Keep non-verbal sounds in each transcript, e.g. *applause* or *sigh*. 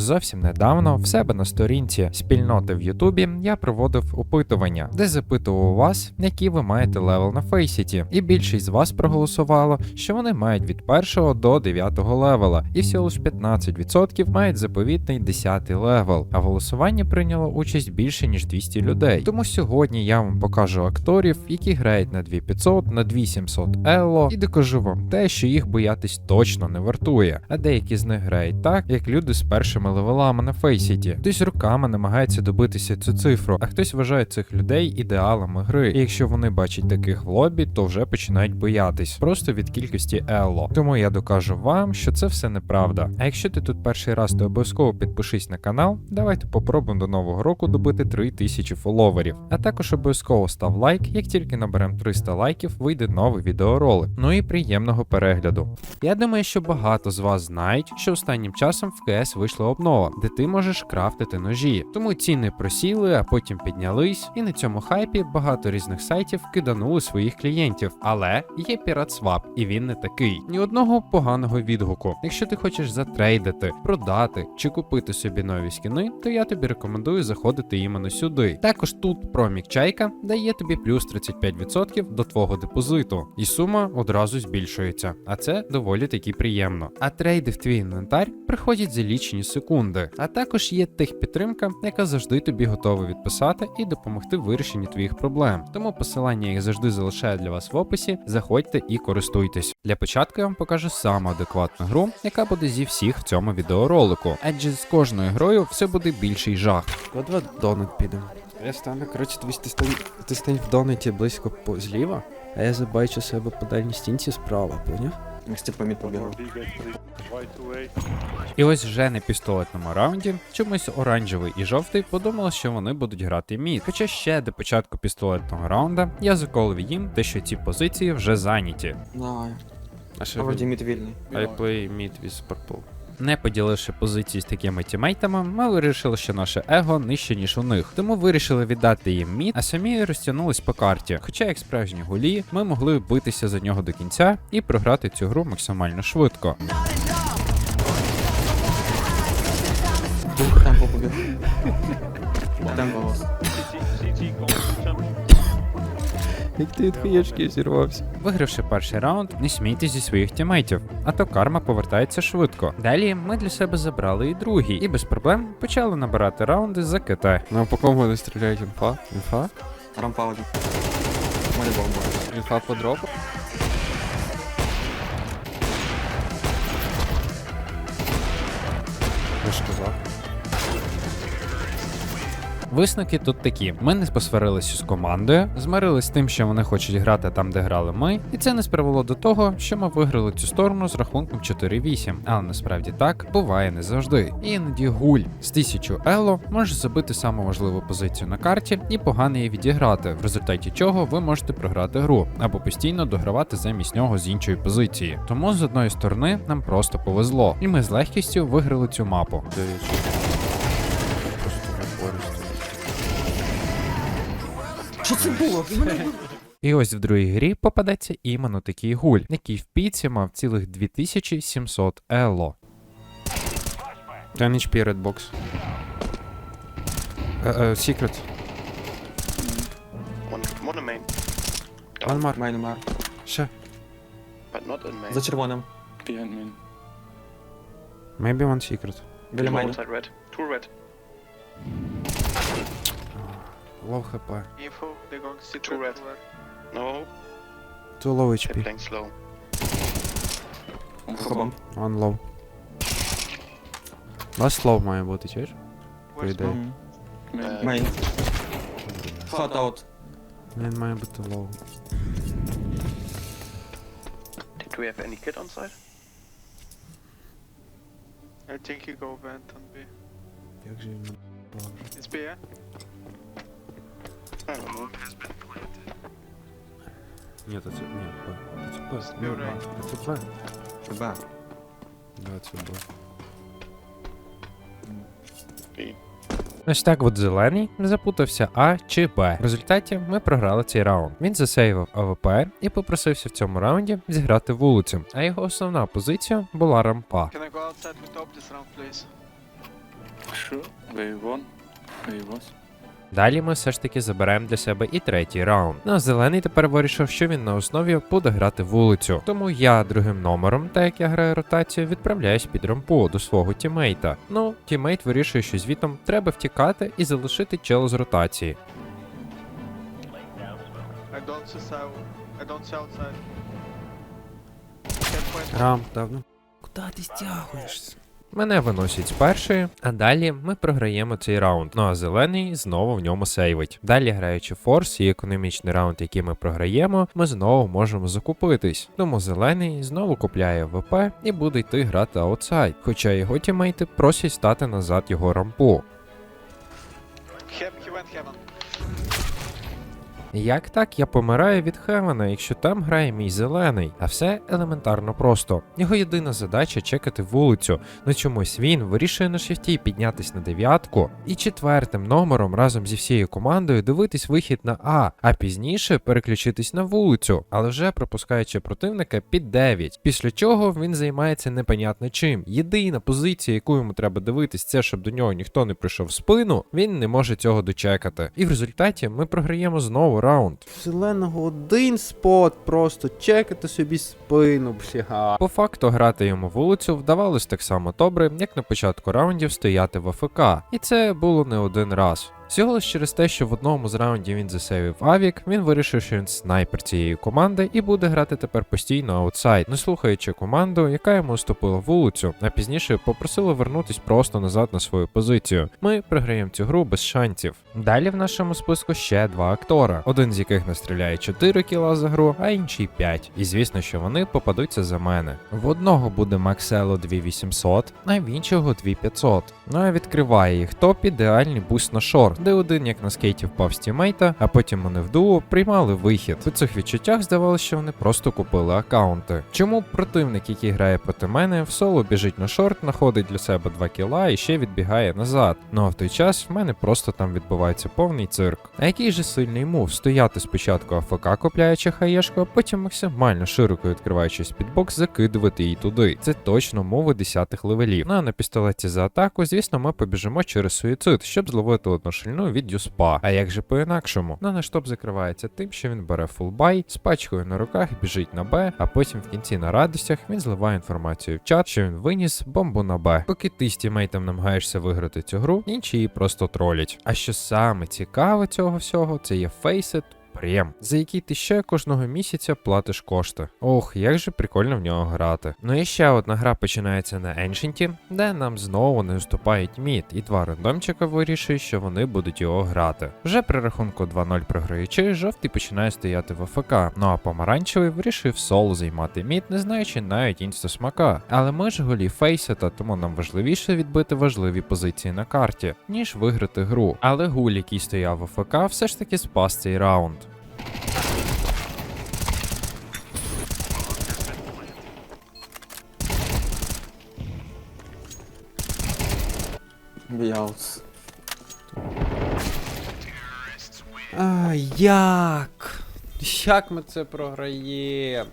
Зовсім недавно в себе на сторінці спільноти в Ютубі я проводив опитування, де запитував вас, який ви маєте левел на Фейсіті. І більшість з вас проголосувало, що вони мають від 1 до 9 левела, і всього лиш 15% мають заповітний 10 левел. А в голосуванні прийняло участь більше ніж 200 людей. Тому сьогодні я вам покажу акторів, які грають на 2500, на 2700 Елло, і докажу вам те, що їх боятись точно не вартує. А деякі з них грають так, як люди з першими левелами на Фейсіті. Хтось руками намагається добитися цю цифру, а хтось вважає цих людей ідеалами гри. І якщо вони бачать таких в лобі, то вже починають боятись просто від кількості Елло. Тому я докажу вам, що це все неправда. А якщо ти тут перший раз, то обов'язково підпишись на канал. Давайте попробуємо до нового року добити 3000 фоловерів. А також обов'язково став лайк, як тільки наберемо 300 лайків, вийде новий відеоролик. Ну і приємного перегляду. Я думаю, що багато з вас знають, що останнім часом в КС вийшла обнова, де ти можеш крафтити ножі. Тому ціни просіли, а потім піднялись, і на цьому хайпі багато різних сайтів киданули своїх клієнтів. Але є PiratSwap, і він не такий. Ні одного поганого відгуку. Якщо ти хочеш затрейдити, продати чи купити собі нові скіни, то я тобі рекомендую заходити іменно сюди. Також тут промік чайка дає тобі плюс 35% до твого депозиту, і сума одразу збільшується. А це доволі таки приємно. А трейди в твій інвентар приходять за лічені секунди. А також є техпідтримка, яка завжди тобі готова відписати і допомогти в вирішенні твоїх проблем. Тому посилання я завжди залишаю для вас в описі. Заходьте і користуйтесь. Для початку я вам покажу саму адекватну гру, яка буде зі всіх в цьому відеоролику. Адже з кожною грою все буде більший жах. От два донат підемо. Я стану, коротше, ти стань, ти стань в донаті близько по зліва, а я забачу себе по дальній стінці справа, поняв? Степоміт побігав. І ось вже на пістолетному раунді чомусь оранжевий і жовтий подумали, що вони будуть грати мід. Хоча ще до початку пістолетного раунда я заколив їм те, що ці позиції вже зайняті. Давай. А ще Вроді мід вільний. I play mid with purple. Не поділивши позиції з такими тімейтами, ми вирішили, що наше его нижче, ніж у них. Тому вирішили віддати їм мід, а самі розтягнулись по карті. Хоча, як справжні гулі, ми могли битися за нього до кінця і програти цю гру максимально швидко. Як ти від хаєшки зірвався? Вигравши перший раунд, не смійтесь зі своїх тімейтів, а то карма повертається швидко. Далі ми для себе забрали і другий, і без проблем почали набирати раунди за КТ. Ну, по кому вони стріляють інфа? Інфа? Рампа один. Моя бомба. Інфа по дропу? Я ж казав. Висновки тут такі: ми не посварилися з командою, змирились з тим, що вони хочуть грати там, де грали ми, і це не спривело до того, що ми виграли цю сторону з рахунком 4-8. Але насправді так буває не завжди. І іноді гуль з 1000 ело може забити саму важливу позицію на карті і погано її відіграти, в результаті чого ви можете програти гру або постійно догравати замість нього з іншої позиції. Тому з одної сторони нам просто повезло, і ми з легкістю виграли цю мапу. Що це було? І ось в другій грі попадеться іменно такий гуль, який в піці мав цілих 2700 ело. 10 HP Red Box. Е, Secret. One, main, One more. Майн умер. Ще. but not in main. За червоним. Behind main. Maybe one secret. Біля red. Two red. Low HP. Info, they're going to Two red. No, Too low they're HP. playing slow. Хобом. One low. Last low має бути, чуєш? По ідеї. Мгм. Uh, Мейн. Аут. Він має бути low. do we have any kid on side? I think you go vent on B. Як же він. It's B, yeah? Know. Ні, це, ні, Б. То це right. То це Б. Да, це Б. Ось так от зелений запутався А чи Б. В результаті ми програли цей раунд. Він засейвив АВП і попросився в цьому раунді зіграти вулицю. А його основна позиція була рампа. Can I go outside with top this round, please? A1. A was. Далі ми все ж таки заберемо для себе і третій раунд. Ну а зелений тепер вирішив, що він на основі буде грати вулицю. Тому я другим номером, так як я граю ротацію, відправляюсь під рампу до свого тімейта. Ну, тімейт вирішує, що звітом треба втікати і залишити чело з ротації. Рам, давно. Куда ти стягуєшся? Мене виносять з першої, а далі ми програємо цей раунд. Ну а зелений знову в ньому сейвить. Далі, граючи форс і економічний раунд, який ми програємо, ми знову можемо закупитись. Тому зелений знову купляє ВП і буде йти грати аутсайд. Хоча його тімейти просять стати назад його рампу. Як так я помираю від Хевена, якщо там грає мій зелений? А все елементарно просто. Його єдина задача чекати вулицю. Ну чомусь він вирішує на шифті піднятись на дев'ятку і четвертим номером разом зі всією командою дивитись вихід на А, а пізніше переключитись на вулицю, але вже пропускаючи противника під 9. Після чого він займається непонятно чим. Єдина позиція, яку йому треба дивитись, це щоб до нього ніхто не прийшов в спину. Він не може цього дочекати. І в результаті ми програємо знову раунд. В зеленого один спот, просто чекати собі спину, бля. По факту грати йому вулицю вдавалось так само добре, як на початку раундів стояти в АФК. І це було не один раз. Всього лиш через те, що в одному з раундів він засейвив Авік, він вирішив, що він снайпер цієї команди і буде грати тепер постійно аутсайд, не слухаючи команду, яка йому уступила вулицю, а пізніше попросила вернутись просто назад на свою позицію. Ми програємо цю гру без шансів. Далі в нашому списку ще два актора, один з яких настріляє 4 кіла за гру, а інший 5. І звісно, що вони попадуться за мене. В одного буде Максело 2800, а в іншого 2500. Ну а відкриває їх топ ідеальний буст на шорт, де один як на скейті впав з тімейта, а потім вони в дуо приймали вихід. У цих відчуттях здавалося, що вони просто купили акаунти. Чому противник, який грає проти мене, в соло біжить на шорт, знаходить для себе 2 кіла і ще відбігає назад. Ну а в той час в мене просто там відбувається повний цирк. А який же сильний мув стояти спочатку АФК, купляючи хаєшку, а потім максимально широко відкриваючись під бокс, закидувати її туди. Це точно мови десятих левелів. Ну а на пістолеті за атаку, звісно, ми побіжимо через суїцид, щоб зловити одну шальну від юспа. А як же по-інакшому? На наш топ закривається тим, що він бере фулбай, з пачкою на руках біжить на Б, а потім в кінці на радостях він зливає інформацію в чат, що він виніс бомбу на Б. Поки ти з тімейтом намагаєшся виграти цю гру, інші її просто тролять. А що саме цікаве цього всього, це є фейсет. Прем, за який ти ще кожного місяця платиш кошти. Ох, як же прикольно в нього грати. Ну і ще одна гра починається на Ancient, де нам знову не уступають мід, і два рандомчика вирішують, що вони будуть його грати. Вже при рахунку 2-0 програючи, жовтий починає стояти в АФК, ну а помаранчевий вирішив соло займати мід, не знаючи навіть інстасмака. Але ми ж голі фейсета, тому нам важливіше відбити важливі позиції на карті, ніж виграти гру. Але гуль, який стояв в АФК, все ж таки спас цей раунд. Біяус. А, як? Як ми це програємо?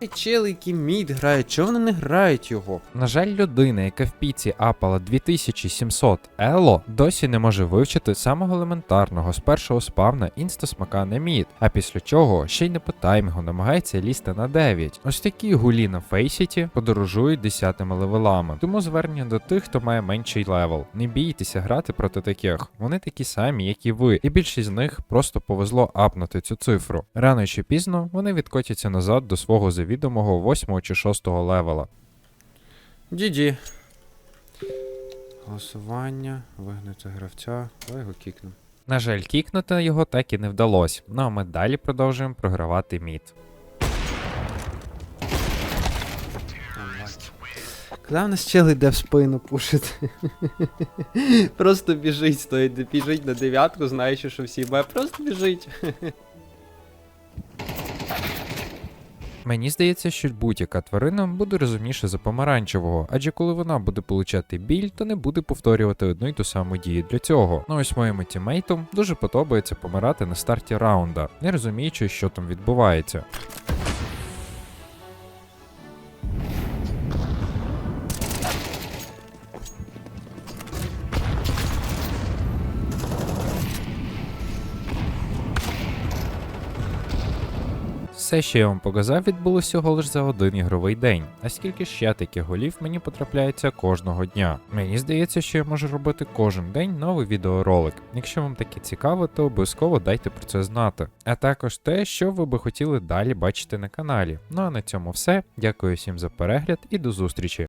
Де чели, які мід грають? Чого вони не грають його? На жаль, людина, яка в піці апала 2700 ело, досі не може вивчити самого елементарного з першого спавна інстасмака на мід, а після чого ще й не по таймінгу намагається лізти на 9. Ось такі гулі на фейсіті подорожують десятими левелами. Тому звернення до тих, хто має менший левел. Не бійтеся грати проти таких. Вони такі самі, як і ви, і більшість з них просто повезло апнути цю цифру. Рано чи пізно вони відкотяться назад до свого завідомого 8 чи 6 левела. GG. Голосування, вигнати гравця. Давай його кікнемо. На жаль, кікнути його так і не вдалося. Ну а ми далі продовжуємо програвати мід. Коли в нас чел йде в спину пушити. *laughs* Просто біжить, стоїть, біжить на дев'ятку, знаючи, що всі Б, просто біжить. *laughs* Мені здається, що будь-яка тварина буде розумніше за помаранчевого, адже коли вона буде получати біль, то не буде повторювати одну й ту саму дію для цього. Ну ось моєму тімейту дуже подобається помирати на старті раунда, не розуміючи, що там відбувається. Все, що я вам показав, відбулося всього лише за один ігровий день. А скільки ще таких голів мені потрапляється кожного дня? Мені здається, що я можу робити кожен день новий відеоролик. Якщо вам таке цікаво, то обов'язково дайте про це знати. А також те, що ви би хотіли далі бачити на каналі. Ну а на цьому все. Дякую всім за перегляд і до зустрічі.